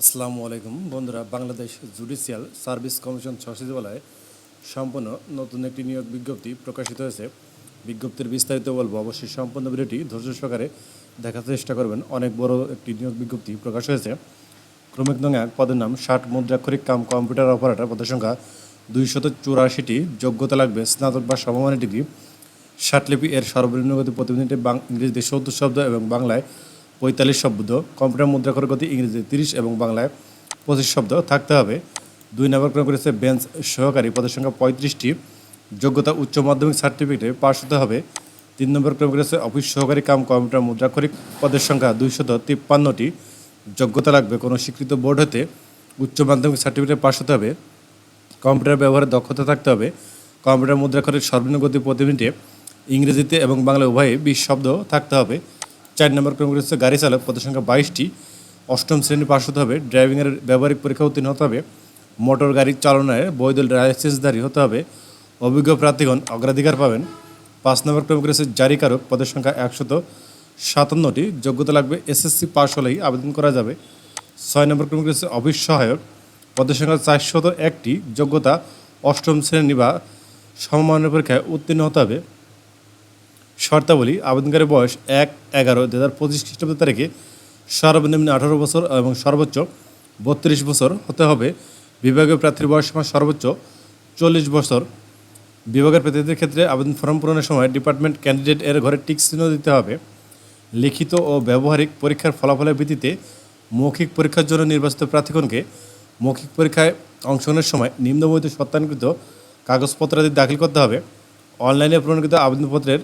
আসসালামু আলাইকুম। বন্ধুরা, বাংলাদেশ জুডিশিয়াল সার্ভিস কমিশন সচিবালয়ে সম্পূর্ণ নতুন একটি নিয়োগ বিজ্ঞপ্তি প্রকাশিত হয়েছে। বিজ্ঞপ্তির বিস্তারিত বলব, অবশ্যই সম্পূর্ণ ভিডিওটি ধৈর্য সহকারে দেখার চেষ্টা করবেন। অনেক বড় একটি নিয়োগ বিজ্ঞপ্তি প্রকাশ হয়েছে। ক্রমিক নং এক পদের নাম ষাট মুদ্রাক্ষরিক কাম কম্পিউটার অপারেটর পদের সংখ্যা দুইশত চুরাশিটি। যোগ্যতা লাগবে স্নাতক বা সমমানের ডিগ্রি। ষাটলিপি এর সর্বনিম্ন গতি প্রতি মিনিটে বাং ইংরেজিতে শব্দ এবং বাংলায় পঁয়তাল্লিশ শব্দ, কম্পিউটার মুদ্রাক্ষর গতি ইংরেজিতে তিরিশ এবং বাংলায় পঁচিশ শব্দ থাকতে হবে। দুই নম্বর ক্রম করেছে বেঞ্চ সহকারী, পদের সংখ্যা পঁয়ত্রিশটি। যোগ্যতা উচ্চ মাধ্যমিক সার্টিফিকেটে পাশ হতে হবে। তিন নম্বর ক্রম করেছে অফিস সহকারী কাম, কম্পিউটার মুদ্রাক্ষরিক, পদের সংখ্যা দুইশত তিপ্পান্নটি। যোগ্যতা লাগবে কোনো স্বীকৃত বোর্ড হতে। উচ্চ মাধ্যমিক সার্টিফিকেটে পাশ হতে হবে। কম্পিউটার ব্যবহারে দক্ষতা থাকতে হবে। কম্পিউটার মুদ্রাক্ষরের সর্বনিম্ন গতি প্রতি মিনিটে ইংরেজিতে এবং বাংলা উভয়ে বিশ শব্দ থাকতে হবে। চার নম্বর ক্রম রয়েছে গাড়ি চালক পদের সংখ্যা বাইশটি। অষ্টম শ্রেণি পাশ হতে হবে, ড্রাইভিংয়ের ব্যবহারিক পরীক্ষা উত্তীর্ণ হতে হবে, মোটর গাড়ি চালনায় বৈধ লাইসেন্সধারী হতে হবে, অভিজ্ঞ প্রার্থীগণ অগ্রাধিকার পাবেন। পাঁচ নম্বর ক্রম রয়েছে জারিকারক পদের সংখ্যা একশত সাতান্নটি। যোগ্যতা লাগবে এসএসসি পাশ হলেই আবেদন করা যাবে। ছয় নম্বর ক্রম রয়েছে অফিস সহায়ক পদের সংখ্যা চারশত একটি। যোগ্যতা অষ্টম শ্রেণি বা সমমানের পরীক্ষায় উত্তীর্ণ হতে হবে। শর্তাবলী আবেদনকারী বয়স এক এগারো দু হাজার পঁচিশ খ্রিস্টাব্দ তারিখে সর্বনিম্ন আঠারো বছর এবং সর্বোচ্চ বত্রিশ বছর হতে হবে। বিভাগীয় প্রার্থীর বয়স সীমা সর্বোচ্চ চল্লিশ বছর। বিভাগের প্রার্থীদের ক্ষেত্রে আবেদন ফর্ম পূরণের সময় ডিপার্টমেন্ট ক্যান্ডিডেট এর ঘরে টিক চিহ্ন দিতে হবে। লিখিত ও ব্যবহারিক পরীক্ষার ফলাফলের ভিত্তিতে মৌখিক পরীক্ষার জন্য নির্বাচিত প্রার্থীগণকে মৌখিক পরীক্ষায় অংশগ্রহণের সময় নিম্নবহিত সত্যায়নকৃত কাগজপত্রাদি দাখিল করতে হবে। অনলাইনে পূরণকৃত আবেদনপত্রের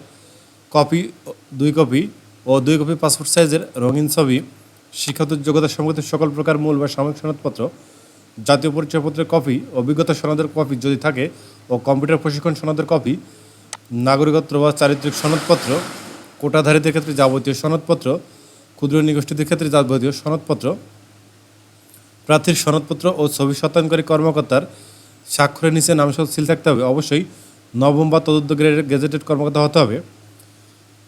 কপি, দুই কপি ও দুই কপি পাসপোর্ট সাইজের রঙিন ছবি, শিক্ষাগত যোগ্যতা সম্পর্কিত সকল প্রকার মূল বা সাময়িক সনদপত্র, জাতীয় পরিচয়পত্রের কপি, অভিজ্ঞতা সনদের কপি যদি থাকে ও কম্পিউটার প্রশিক্ষণ সনদের কপি, নাগরিকত্ব বা চারিত্রিক সনদপত্র, কোটাধারীদের ক্ষেত্রে যাবতীয় সনদপত্র, ক্ষুদ্র নিগোষ্ঠীদের ক্ষেত্রে যাবতীয় সনদপত্র, প্রার্থীর সনদপত্র ও ছবি সত্যায়নকারী কর্মকর্তার স্বাক্ষরের নিচে নামসহ সিল থাকতে হবে। অবশ্যই নবম বা তদন্ত গ্রেডের গেজেটেড কর্মকর্তা হতে হবে।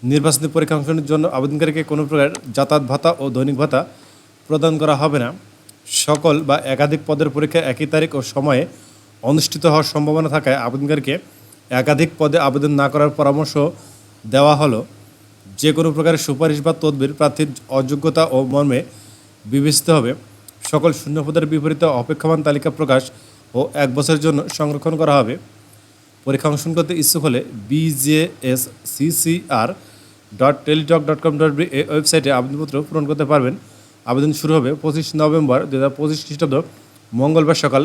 নির্বাচনী পরীক্ষা অংশগ্রহণের জন্য আবেদনকারীকে কোনো প্রকার যাতায়াত ভাতা ও দৈনিক ভাতা প্রদান করা হবে না। সকল বা একাধিক পদের পরীক্ষা একই তারিখ ও সময়ে অনুষ্ঠিত হওয়ার সম্ভাবনা থাকায় আবেদনকারীকে একাধিক পদে আবেদন না করার পরামর্শ দেওয়া হলো। যে কোনো প্রকারের সুপারিশ বা তদবির প্রার্থীর অযোগ্যতা ও মর্মে বিবেচিত হবে। সকল শূন্যপদের বিপরীতে অপেক্ষমান তালিকা প্রকাশ ও এক বছরের জন্য সংরক্ষণ করা হবে। পরীক্ষা অংশগ্রহণ করতে ইচ্ছুক হলে BJS CCR dot Teletalk dot com dot এই ওয়েবসাইটে আবেদনপত্র পূরণ করতে পারবেন। আবেদন শুরু হবে পঁচিশ নভেম্বর দু হাজার পঁচিশ খ্রিস্টাব্দ। মঙ্গলবার সকাল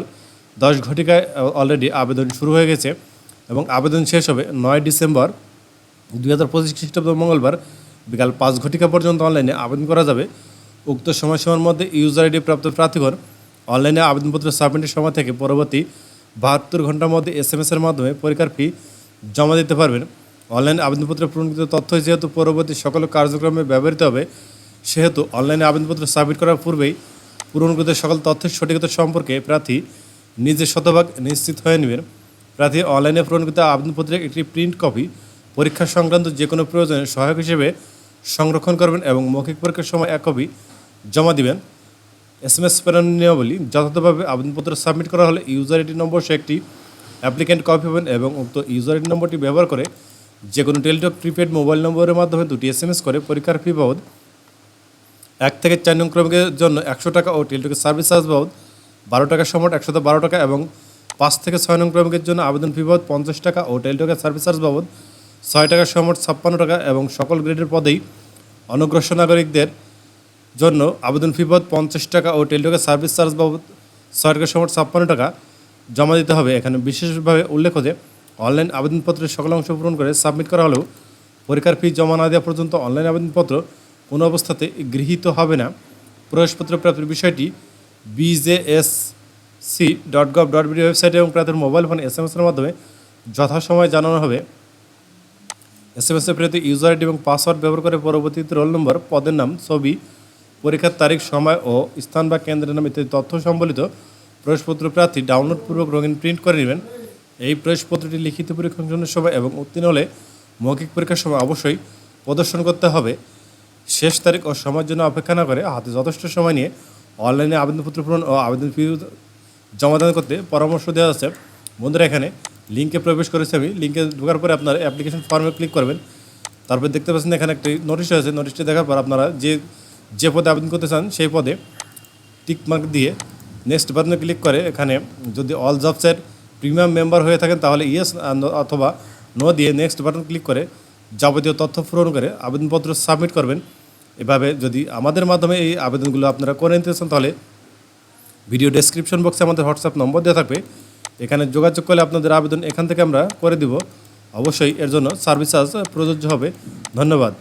দশ ঘটিকায় অলরেডি আবেদন শুরু হয়ে গেছে এবং আবেদন শেষ হবে নয় ডিসেম্বর দুই হাজার পঁচিশ খ্রিস্টাব্দ মঙ্গলবার বিকাল পাঁচ ঘটিকা পর্যন্ত অনলাইনে আবেদন করা যাবে। উক্ত সময়সীমার মধ্যে ইউজার আইডি প্রাপ্ত প্রার্থীগণ অনলাইনে আবেদনপত্র সাবমিটের সময় থেকে পরবর্তী বাহাত্তর ঘণ্টার মধ্যে এস এম এসের মাধ্যমে পরীক্ষার ফি জমা দিতে পারবেন। অনলাইন আবেদনপত্রে পূরণকৃত তথ্য যেহেতু পরবর্তী সকল কার্যক্রমে ব্যবহৃত হবে, সেহেতু অনলাইনে আবেদনপত্র সাবমিট করার পূর্বেই পূরণকৃত সকল তথ্যের সঠিকতা সম্পর্কে প্রার্থী নিজে শতভাগ নিশ্চিত হয়ে নেবেন। প্রার্থী অনলাইনে পূরণকৃত আবেদনপত্রের একটি প্রিন্ট কপি পরীক্ষা সংক্রান্ত যে কোনো প্রয়োজনে সহায়ক হিসেবে সংরক্ষণ করবেন এবং মৌখিক পরীক্ষার সময় এক কপি জমা দিবেন। এস এম এস প্রেরণের নিয়মাবলী যথাযথভাবে আবেদনপত্র সাবমিট করা হলে ইউজার আইডি নম্বর সহ একটি অ্যাপ্লিকেন্ট কপি পাবেন এবং উক্ত ইউজার আইডি নম্বরটি ব্যবহার করে যে কোনো টেলিটক প্রিপেড মোবাইল নম্বরের মাধ্যমে দুটি এস এম এস করে পরীক্ষার ফি বাবদ এক থেকে চার নং ক্রমিকের জন্য একশো টাকা ও টেলিটকের সার্ভিস চার্জ বাবদ বারো টাকা সমট একশত বারো টাকা এবং পাঁচ থেকে ছয় নং ক্রমিকের জন্য আবেদন ফি বাবদ পঞ্চাশ টাকা ও টেলিটকের সার্ভিস চার্জ বাবদ ছয় টাকা সমট ছাপ্পান্ন টাকা এবং সকল গ্রেডের পদেই অনগ্রসর নাগরিকদের জন্য আবেদন ফি বাবদ পঞ্চাশ টাকা ও টেলিটকের সার্ভিস চার্জ বাবদ ছয় টাকা সময় ছাপ্পান্ন টাকা জমা দিতে হবে। এখানে বিশেষভাবে উল্লেখ যে অনলাইন আবেদনপত্রের সকল অংশ পূরণ করে সাবমিট করা হলেও পরীক্ষার ফি জমা না দেওয়া পর্যন্ত অনলাইন আবেদনপত্র কোনো অবস্থাতে গৃহীত হবে না। প্রবেশপত্র প্রাপ্তির বিষয়টি BJS C dot gov dot BD ওয়েবসাইটে এবং প্রার্থীর মোবাইল ফোন এস এম এসের মাধ্যমে যথাসময়ে জানানো হবে। এস এম এস এর প্রেরিত ইউজার আইডি এবং পাসওয়ার্ড ব্যবহার করে পরবর্তীতে রোল নম্বর, পদের নাম, ছবি, পরীক্ষার তারিখ, সময় ও স্থান বা কেন্দ্রের নাম ইত্যাদি তথ্য সম্বলিত প্রবেশপত্র প্রার্থী ডাউনলোডপূর্বক রঙিন প্রিন্ট করে নেবেন। এই প্রবেশপত্রটি লিখিত পরীক্ষা অংশগ্রহণের সময় এবং উত্তীর্ণ হলে মৌখিক পরীক্ষার সময় অবশ্যই প্রদর্শন করতে হবে। শেষ তারিখ ও সময়ের জন্য অপেক্ষা না করে হাতে যথেষ্ট সময় নিয়ে অনলাইনে আবেদনপত্র পূরণ ও আবেদন ফি জমাদান করতে পরামর্শ দেওয়া আছে বন্ধুরা, এখানে লিঙ্কে প্রবেশ করেছি আমি। লিঙ্কে ঢোকার পরে আপনার অ্যাপ্লিকেশন ফর্মে ক্লিক করবেন। তারপর দেখতে পাচ্ছেন এখানে একটি নোটিশ আছে নোটিশটি দেখার পর আপনারা যে যে পদে আবেদন করতে চান, সেই পদে টিক মার্ক দিয়ে নেক্সট বাটনে ক্লিক করে এখানে যদি অল জব জবসের প্রিমিয়াম মেম্বার হয়ে থাকেন, তাহলে ইয়েস অথবা নো দিয়ে নেক্সট বাটন ক্লিক করে যাবতীয় তথ্য পূরণ করে আবেদনপত্র সাবমিট করবেন। এভাবে যদি আমাদের মাধ্যমে এই আবেদনগুলো আপনারা করে নিতে চান, তাহলে ভিডিও ডেসক্রিপশন বক্সে আমাদের হোয়াটসঅ্যাপ নম্বর দেওয়া থাকবে। এখানে যোগাযোগ করলে আপনাদের আবেদন এখান থেকে আমরা করে দিব। অবশ্যই এর জন্য সার্ভিস চার্জ প্রযোজ্য হবে। ধন্যবাদ।